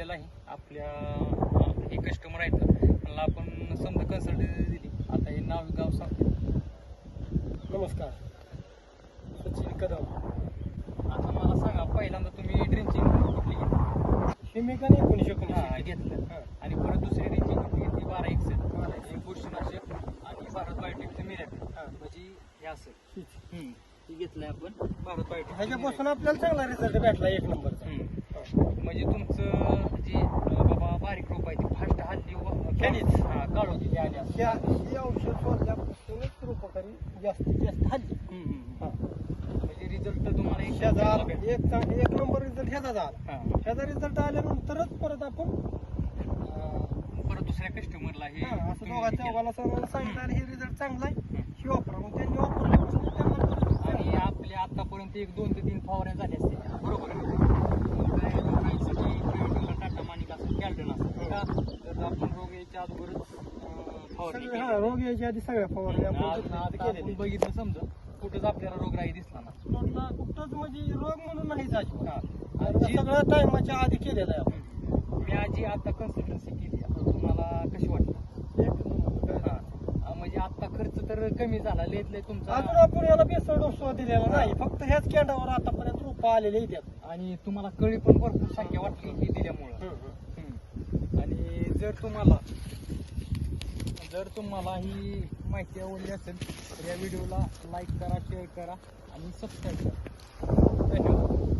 आपल्या अं, हे कस्टमर आहेत त्यांना आपण समजा कन्सल्टन्सी दिली. आता हे नाव गाव सांगतो. नमस्कार. सचिन कदम. आता मला सांगा पहिल्यांदा तुम्ही ड्रिंचिंग कुठली घेतली? शिमेकाने एकोणीसशे हा एकोणीसशे घेतलं. हा. आणि परत दुसरी ड्रिंचिंग कुठली घेतली? बारा एक्सेल एक बुरशीनाशक आणि भारत बायोटेकचं मिरॅकल हा. म्हणजे हे असेल. हे घेतलंय आपण भारत बायोटेक ह्याच्यापासून आपल्याला चांगला रिझल्ट भेटला एक नंबरचा. म्हणजे तुमचं बारीक रोप आहे ते फास्ट हल्ली व- खेळीत. हा काढू दिली आली असं. ह्या ही औषध सोडल्यापासूनच रूपकारी जास्तीत जास्त हल्ली हम्म, हम्म, हा. म्हणजे रिझल्ट तुम्हाला एक ह्याचा चांगला भेटला. एक चांग- एक नंबर रिझल्ट ह्याचा झाला हा. ह्याचा रिझल्ट आल्यानंतरच परत आपण अं, परत दुसऱ्या कस्टमरला हे हा, असं तुम्ही दोघा केलं. चौघाला सर्वांना सांगितलं आणि हे रिझल्ट चांगला आहे ही वापरा मग त्यांनी वापरल्यापासून त्यांना आणि. आपल्या आतापर्यंत एक दोन ते तीन फवाऱ्या झाल्या असतील बरोबर आहे मग काय लोकांसाठी किंवा टाटा मानिक असेल कॅल्डन असेल का तर आपण रोग यायच्या अगोदरच अं, फवारणी सगळे केली. रोग यायच्या आधी सगळ्या फवारण्या आपण. बघितलं समजा कुठंच आपल्याला रोगराई दिसला ना कुठंच म्हणजे रोग म्हणून नाही जायचं हा. जी- सगळं टायमाच्या आधी केलेलं आहे आपण मी आजी आता कन्सल्टन्सी केली आता तुम्हाला कशी वाटली. हा. म्हणजे आता खर्च तर कमी झाला लेत लय अजून तुमचा आपण याला बेसळ डोस दिलेला नाही फक्त ह्याच कॅन्डावर आतापर्यंत रोपं आलेले येतात आणि तुम्हाला कळी पण भरपूर संख्या वाटली ही दिल्यामुळं. जर तुम्हाला जर तुम्हाला ही माहिती आवडली असेल तर या व्हिडिओला लाईक करा शेअर करा आणि सबस्क्राईब करा. धन्यवाद.